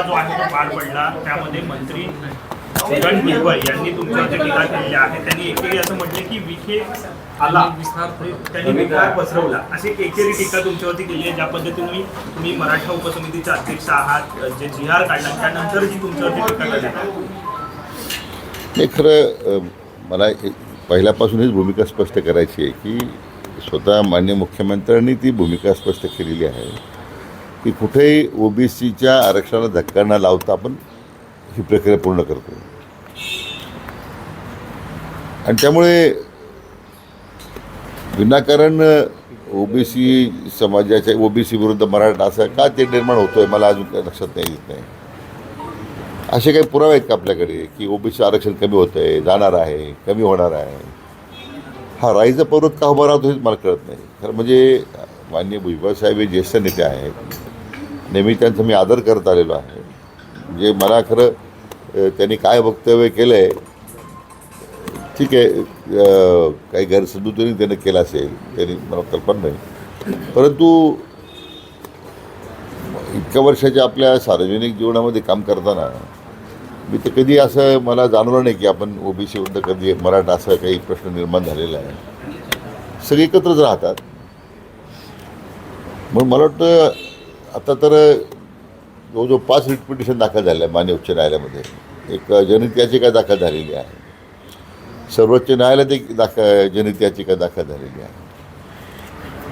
सोहळा जो आहे तो पार पडला त्यामध्ये मंत्री छगन भुजबळ यांनी तुमच्यावरती टीका केलेली आहे त्यांनी एकेरी असं म्हटले की विखे आला. त्यांनी विकार पसरवला. अशी एकेरी टीका तुमच्यावरती केली आहे ज्या पद्धतीने तुम्ही मराठा उपसमितीचे अध्यक्ष आहात जे जी आर काढला त्यानंतर जी तुमच्यावरती टीका करण्यात नाही खरं मला एक- पहिल्यापासून हीच भूमिका स्पष्ट करायची आहे की स्वतः मान्य मुख्यमंत्र्यांनी ती भूमिका स्पष्ट केलेली आहे. की कुठेही ओबीसीच्या आरक्षणाला धक्का न लावता आपण ही प्रक्रिया पूर्ण करतो. आणि त्यामुळे विनाकारण ओबीसी समाजाच्या ओबीसी विरुद्ध मराठा असं का ते निर्माण होतोय मला अजून काही लक्षात नाही येत नाही. असे काही पुरावे आहेत का आपल्याकडे की ओबीसी आरक्षण कमी होतं आहे जाणार आहे कमी होणार आहे? हा राईचा पर्वत का उभा राहतो हेच मला कळत नाही. खरं म्हणजे माननीय भुजबळ साहेब हे ज्येष्ठ नेते आहेत. नेहमी त्यांचा मी आदर करत आलेलो आहे. म्हणजे मला खरं त्यांनी काय वक्तव्य केलं आहे ठीक आहे काही गैरसमजुतीने त्यानं केलं असेल त्यांनी मला कल्पना नाही. परंतु इतक्या वर्षाच्या आपल्या सार्वजनिक जीवनामध्ये काम करताना मी तर कधी असं मला जाणवलं नाही की आपण ओबीसी विरुद्ध कधी मराठा असा काही प्रश्न निर्माण झालेला आहे. सगळे एकत्रच राहतात. मग मला वाटतं आता तर जवळजवळ पाच रिट पिटिशन दाखल झाले आहे मान्य उच्च न्यायालयामध्ये एक जनहित याचिका दाखल झालेली आहे. सर्वोच्च न्यायालयात एक दाखल जनहित याचिका दाखल झालेली आहे.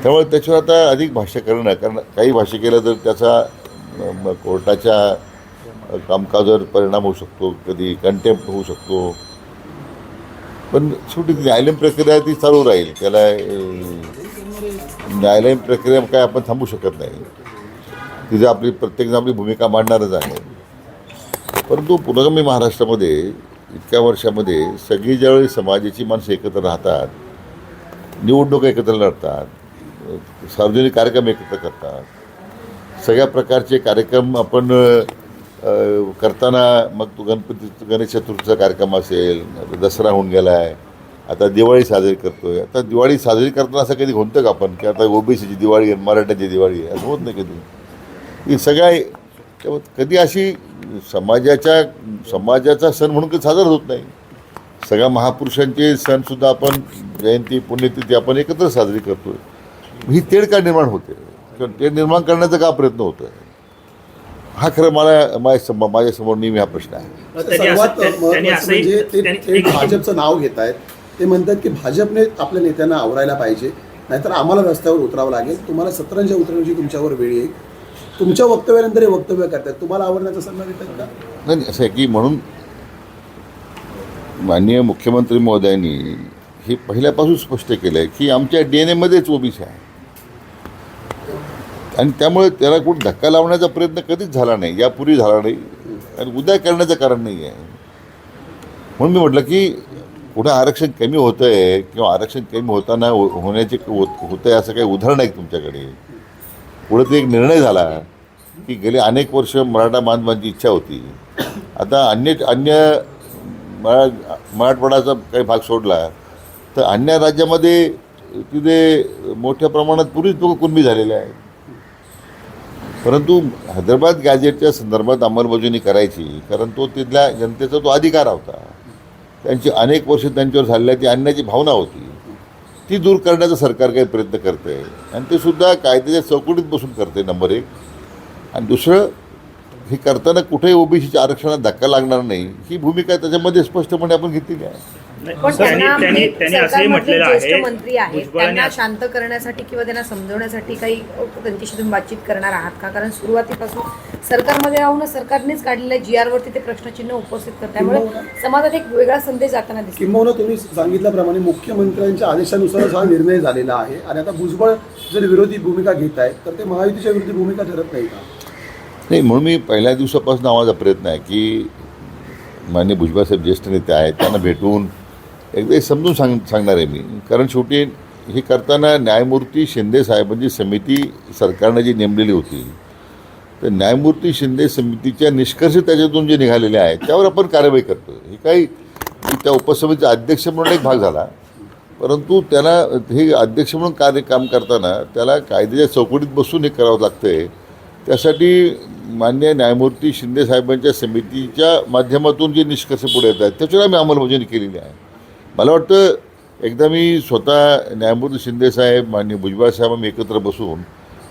त्यामुळे त्याच्यावर आता अधिक भाष्य करणं कारण काही भाष्य केलं तर त्याचा कोर्टाच्या कामकाजावर परिणाम होऊ शकतो कधी कंटेम्प्ट होऊ शकतो. पण शेवटी न्यायालयीन प्रक्रिया ती चालू राहील. त्याला न्यायालयीन प्रक्रिया काय आपण थांबू शकत नाही. तिथे आपली प्रत्येकजण आपली भूमिका मांडणारच आहे. परंतु पुरोगामी महाराष्ट्रामध्ये इतक्या वर्षामध्ये सगळी ज्यावेळी समाजाची माणसं एकत्र राहतात निवडणूक एकत्र लढतात सार्वजनिक कार्यक्रम एकत्र करतात सगळ्या प्रकारचे कार्यक्रम आपण करताना मग तो गणपती गणेश चतुर्थीचा कार्यक्रम असेल आता दसरा होऊन गेला आहे आता दिवाळी साजरी करतोय आता दिवाळी साजरी करताना असं कधी म्हणतं का आपण? की आता ओबीसीची दिवाळी आहे मराठ्याची दिवाळी आहे असं होत नाही कधी? ही सगळ्या कधी अशी समाजाच्या समाजाचा सण म्हणून काही साजरा होत नाही. सगळ्या महापुरुषांचे सणसुद्धा आपण जयंती पुण्यतिथी आपण एकत्र साजरी करतो ही तेढ का निर्माण होते? किंवा तेढ निर्माण करण्याचा का प्रयत्न होतो हा खरं मला माझ्या सम माझ्यासमोर नेहमी हा प्रश्न आहे. सर्वात असंही- म्हणजे ते त्यांनी- ते एक- भाजपचं नाव घेत आहेत ते म्हणतात की भाजपने आपल्या नेत्यांना आवरायला पाहिजे. नाहीतर आम्हाला रस्त्यावर उतरावं लागेल. तुम्हाला सतरंजा उतरण्याची तुमच्यावर वेळ येईल. तुमच्या वक्तव्यानंतर हे वक्तव्य करतात तुम्हाला आवडण्याचा सल्ला देतात का? नाही असं आहे की म्हणून माननीय मुख्यमंत्री महोदयांनी हे पहिल्यापासून स्पष्ट केलं आहे की आमच्या डी एन एमध्येच ओबीसी आहे. आणि त्यामुळे त्याला कुठं धक्का लावण्याचा प्रयत्न कधीच झाला नाही. यापूर्वी झाला नाही. आणि उद्या करण्याचं कारण नाही आहे. म्हणून मी म्हटलं की कुठं आरक्षण कमी होतं आहे किंवा आरक्षण कमी होताना हो- होण्याचे होतं आहे असं काही उदाहरण आहे तुमच्याकडे? पुढे ते एक निर्णय झाला की गेले अनेक वर्ष मराठा बांधवांची इच्छा होती. आता अन्य अन्य मरा मराठवाड्याचा काही भाग सोडला तर अन्य राज्यामध्ये तिथे मोठ्या प्रमाणात पूर्वीच लोक कुणबी झालेले आहेत. परंतु हैदराबाद गॅजेटच्या संदर्भात अंमलबजावणी करायची कारण तो तिथल्या जनतेचा तो अधिकार होता. त्यांची अनेक वर्ष त्यांच्यावर झालेल्या ती अन्याची भावना होती. ती दूर करण्याचा सरकार काही प्रयत्न करते. आणि ते सुद्धा कायद्याच्या चौकटीत बसून करते नंबर एक. आणि दुसरं हे करताना कुठेही ओबीसीच्या आरक्षणात धक्का लागणार नाही. ही भूमिका त्याच्यामध्ये स्पष्टपणे आपण घेतलेली आहे. पण त्यांनी त्यांना त्यांनी म्हणजे त्यांनी असंही सरकारमधले म्हटलेलं ज्येष्ठ आहे मंत्री आहेत भुजबळांनी त्यांना शांत करण्यासाठी किंवा त्यांना समजवण्यासाठी काही त्यांच्याशी तुम्ही बातचीत करणार आहात का? कारण सुरुवातीपासून सरकारमध्ये राहूनच सरकारनेच काढलेल्या जी आर वरती ते प्रश्नचिन्ह उपस्थित करतात. त्यामुळे समाजात एक वेगळा संदेश जाताना दिसतो. किंबहुना तुम्ही सांगितल्याप्रमाणे मुख्यमंत्र्यांच्या आदेशानुसारच हा निर्णय झालेला आहे. आणि आता भुजबळ जर विरोधी भूमिका घेत आहेत तर ते महायुतीच्या विरोधी भूमिका ठरत नाही का? नाही म्हणून मी पहिल्या दिवसापासून आवाजा प्रयत्न आहे की मान्य भुजबळसाहेब ज्येष्ठ नेते आहेत त्यांना भेटून एकदा समजून सांग सांगणार आहे मी. कारण शेवटी हे करताना न्यायमूर्ती शिंदे साहेबांची समिती सरकारनं जी नेमलेली होती तर न्यायमूर्ती शिंदे समितीच्या निष्कर्ष त्याच्यातून जे निघालेले आहेत त्यावर आपण कारवाई करतो हे काही त्या उपसमितीचा अध्यक्ष म्हणून एक भाग झाला. परंतु त्याला हे अध्यक्ष म्हणून कार्य काम करताना त्याला कायद्याच्या चौकटीत बसून हे करावं लागतं आहे त्यासाठी मान्य न्यायमूर्ती शिंदे साहेबांच्या समितीच्या माध्यमातून जे निष्कर्ष पुढे येत आहेत त्याच्यावर आम्ही अंमलबजावणी केलेली आहे. मला वाटतं एकदा मी स्वतः न्यायमूर्ती शिंदे साहेब मान्य भुजबळ साहेब आम्ही एकत्र बसून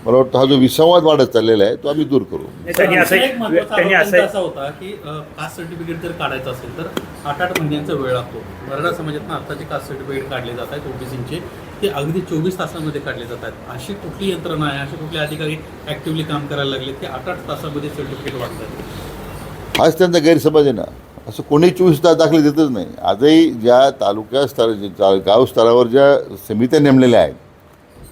मला वाटतं हा जो विसंवाद वाढत चाललेला आहे तो आम्ही दूर करू. त्यांनी असं एक महत्त्वाचा त्यांनी आरोप असं त्यांचा असा होता की कास्ट सर्टिफिकेट जर काढायचं असेल तर आठ आठ महिन्यांचा वेळ लागतो. मराठा समाजातनं आत्ताचे कास्ट सर्टिफिकेट काढले जात आहेत ओबीसीचे. ते अगदी चोवीस तासामध्ये काढले जात आहेत. अशी कुठली यंत्रणा आहे असे कुठले अधिकारी ऍक्टिव्हली काम करायला लागले की आठ आठ तासामध्ये सर्टिफिकेट वाटतात हाच त्यांचा गैरसमज आहे ना. असं कोणी चोवीस तास दाखले देतच नाही. आजही ज्या तालुका स्तर गाव स्तरावर ज्या समित्या नेमलेल्या आहेत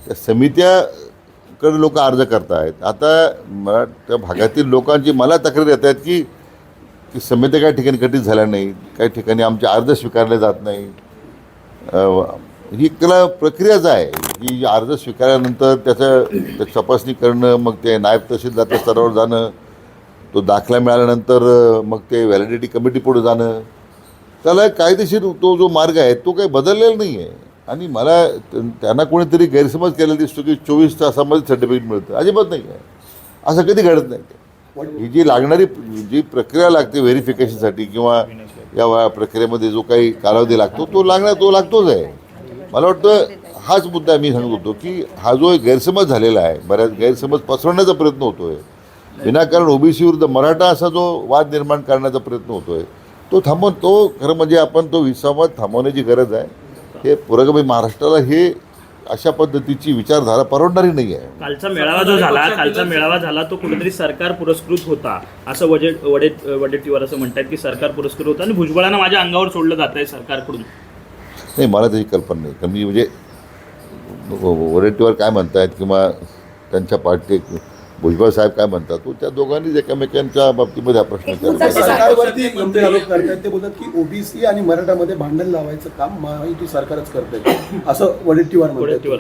त्या समित्याकडे लोक अर्ज करतायत. आता मला त्या भागातील लोकांची मला तक्रार येत आहेत की की समित्या काही ठिकाणी कठीण झाल्या नाही काही ठिकाणी आमचे अर्ज स्वीकारले जात नाही ही कला प्रक्रियाच आहे की अर्ज स्वीकारल्यानंतर त्याचं तपासणी करणं मग ते नायब तहसीलदार स्तरावर जाणं तो दाखला मिळाल्यानंतर मग ते व्हॅलिडिटी कमिटी पुढे जाणं. त्याला कायदेशीर तो जो मार्ग आहे तो काही बदललेला नाही आहे आणि मला त्यांना कोणीतरी गैरसमज केलेला दिसतो की चोवीस तासामध्ये सर्टिफिकेट मिळतं. अजिबात नाही आहे असं कधी घडत नाही. ही जी लागणारी जी प्रक्रिया लागते व्हेरिफिकेशनसाठी किंवा या प्रक्रियेमध्ये जो काही कालावधी लागतो तो लागणार तो लागतोच आहे. मला वाटतं हाच मुद्दा मी सांगत होतो की हा जो गैरसमज झालेला आहे बऱ्याच गैरसमज पसरवण्याचा प्रयत्न होतो आहे विनाकारण ओबीसी विरुद्ध मराठा असा जो वाद निर्माण करण्याचा प्रयत्न होतो आहे तो थांबवून तो खरं म्हणजे आपण तो विसंवाद थांबवण्याची गरज आहे. हे पुरोगामी महाराष्ट्राला हे अशा पद्धतीची विचारधारा परवडणारी नाही आहे. कालचा मेळावा जो झाला कालचा मेळावा झाला तो कुठेतरी सरकार पुरस्कृत होता असं वडे वडे वडेट्टीवर असं म्हणतात की सरकार पुरस्कृत होता. आणि भुजबळांना माझ्या अंगावर सोडलं जात आहे सरकारकडून. नाही मला त्याची कल्पना नाही. कमी म्हणजे वरेटीवर काय म्हणतायत किंवा त्यांच्या पार्टी भुजबळ साहेब काय म्हणतात? तो त्या दोघांनीच एकमेकांच्या बाबतीमध्ये हा प्रश्न. सरकारवरती मंत्री आरोप करतायत. ते बोलतात की ओबीसी आणि मराठामध्ये भांडण लावायचं काम महायुती सरकारच करतंय. असं वडेट्टीवार वडेट्टीवार.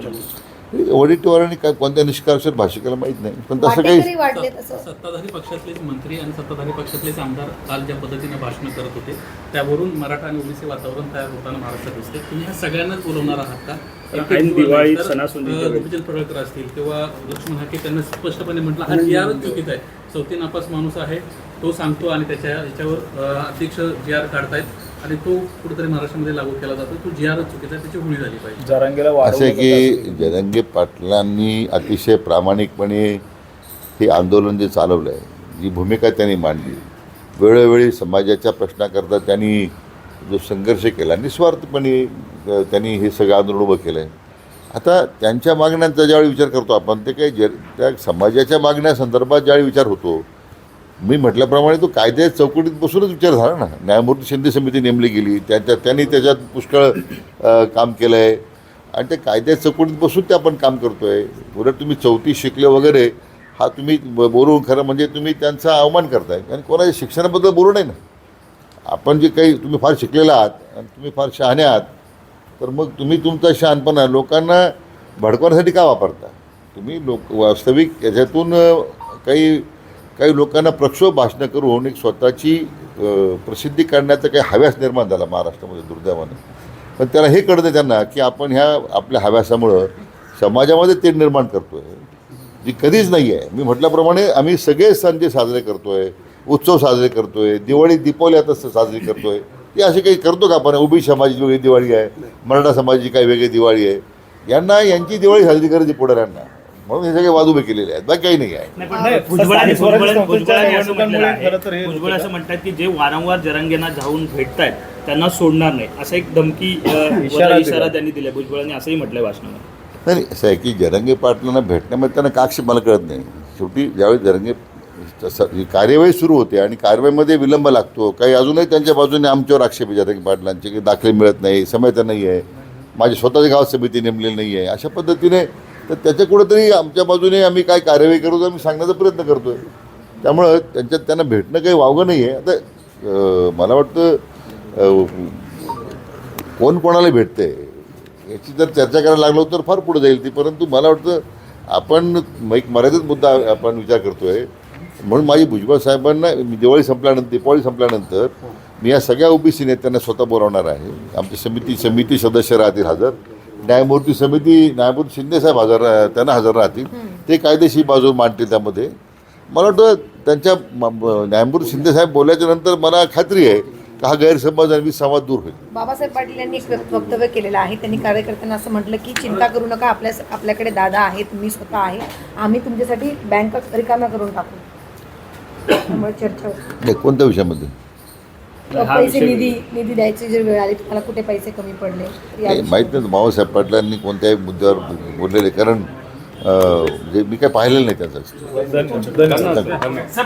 म्हणतात वडेट्टीवारांनी काय कोणत्या निष्कर्षात भाष्य केलं माहीत नाही. पण तसं काही वाटेकरी वाढले तसं सत्ताधारी पक्षातलेच मंत्री आणि सत्ताधारी पक्षातलेच आमदार काल ज्या पद्धतीने भाषण करत होते त्यावरून मराठा आणि ओबीसी वातावरण तयार होताना महाराष्ट्रात दिसते तुम्ही ह्या सगळ्यांनाच बोलवणार आहात का? दिवाळी. गोपीचंद पडळकर असतील किंवा लक्ष्मण हाके त्यांना स्पष्टपणे म्हटलं हा जी आरच चुकीचा आहे. चौथी नापास माणूस आहे तो सांगतो आणि त्याच्या याच्यावर अध्यक्ष जी आर काढतायत. आणि तो कुठेतरी महाराष्ट्रामध्ये लागू केला जातो. तो जी चुकीचा त्याची होळी झाली पाहिजे. असं की जरंगे पाटलांनी अतिशय प्रामाणिकपणे हे आंदोलन जे चालवलं आहे जी भूमिका त्यांनी मांडली वेळोवेळी समाजाच्या प्रश्नाकरता त्यांनी जो संघर्ष केला निस्वार्थपणे त्यांनी हे सगळं आंदोलन उभं केलं आहे आता त्यांच्या मागण्यांचा ज्यावेळी विचार करतो आपण ते काही जर त्या समाजाच्या मागण्यासंदर्भात ज्यावेळी विचार होतो मी म्हटल्याप्रमाणे तो कायद्या चौकटीत बसूनच विचार झाला ना. न्यायमूर्ती शिंदे समिती नेमली गेली त्याच्या त्यांनी त्याच्यात पुष्कळ काम केलं आहे आणि त्या कायद्या चौकटीत बसून ते आपण काम करतो आहे उलट तुम्ही चौथी शिकले वगैरे हा तुम्ही ब- बोलून खरं म्हणजे तुम्ही त्यांचा अवमान करताय. आणि कोणाच्या शिक्षणाबद्दल बोलू नये ना. आपण जे काही तुम्ही फार शिकलेला आहात आणि तुम्ही फार शहाणे आहात तर मग तुम्ही तुमचा शहाणपणा लोकांना भडकवण्यासाठी का वापरता? तुम्ही लोक वास्तविक याच्यातून काही काही लोकांना प्रक्षोभ भाषणं करून एक स्वतःची प्रसिद्धी काढण्याचा काही हव्यास निर्माण झाला महाराष्ट्रामध्ये दुर्दैवानं. पण त्याला हे कळतं त्यांना की आपण ह्या आपल्या हव्यासामुळं समाजामध्ये ते निर्माण करतो आहे जी कधीच नाही आहे. मी म्हटल्याप्रमाणे आम्ही सगळे सण जे साजरे करतो आहे उत्सव साजरे करतो आहे दिवाळी दीपावली आता साजरी करतो आहे ते असे काही करतो का आपण? उभी समाजाची वेगळी दिवाळी आहे मराठा समाजाची काही वेगळी दिवाळी आहे. यांना यांची दिवाळी साजरी करायची पुढाऱ्यांना. म्हणून हे सगळे वाद उभे केलेले आहेत. बाकी काही नाही आहे. नाही, पण भुजबळांनी भुजबळांनी भुजबळांनी असं म्हटलेलं आहे भुजबळ असं म्हणतात की जे वारंवार जरंगेना जाऊन भेटतायत त्यांना सोडणार नाही. असं एक धमकी अ, वर इशारा त्यांनी दिलाय. भुजबळांनी असंही म्हटलंय भाषणामध्ये. नाही नाही, असं आहे की जरंगे पाटलांना भेटण्यामध्ये त्यांना का आक्षेप मला कळत नाही. शेवटी ज्यावेळी जरंगे तसं ही कार्यवाही सुरू होते आणि कार्यवाहीमध्ये विलंब लागतो. काही अजूनही त्यांच्या बाजूने आमच्यावर आक्षेप आहे जरंगे पाटलांचे की दाखले मिळत नाही समय नाही आहे. माझ्या स्वतःच्या गावात समिती नेमलेली नाही आहे. अशा पद्धतीने तर त्याच्या कुठंतरी आमच्या बाजूने आम्ही काय कार्यवाही करू आम्ही सांगण्याचा प्रयत्न करतो आहे त्यामुळं त्यांच्यात त्यांना भेटणं काही वावगं नाही आहे आता मला वाटतं कोण कोणाला भेटते याची जर चर्चा करायला लागलो तर फार पुढे जाईल ती. परंतु मला वाटतं आपण एक मर्यादित मुद्दा आपण विचार करतोय. म्हणून माझी भुजबळ साहेबांना दिवाळी संपल्यानंतर दिपावळी संपल्यानंतर मी या सगळ्या ओबीसी नेत्यांना स्वतः बोलावणार आहे. आमची समिती समिती सदस्य राहतील हजर. न्यायमूर्ती समिती न्यायमूर्ती शिंदे साहेब हजर त्यांना हजर राहतील. ते कायदेशीर बाजू मांडतील त्यामध्ये. मला वाटतं त्यांच्या न्यायमूर्ती शिंदेसाहेब बोलल्याच्या नंतर मला खात्री आहे का हा गैरसमज आणि विसंवाद दूर होईल. बाबासाहेब पाटील यांनी एक वक्त- वक्तव्य केलेलं आहे. त्यांनी कार्यकर्त्यांना असं म्हटलं की चिंता करू नका. आपल्या आपल्याकडे दादा आहेत मी स्वतः आहे. आम्ही तुमच्यासाठी बँक रिकाम्या करून टाकू. त्यामुळे चर्चा. नाही कोणत्या विषयामध्ये? हा पैसे विषय- निधी निधी द्यायची जर वेळ आली तुम्हाला कुठे पैसे कमी पडले? या नाही, माहीत नाही बाबासाहेब पाटलांनी कोणत्याही मुद्द्यावर बोललेले कारण अं, जे मी काय पाहिलेलं नाही त्याचं. धन्यवाद.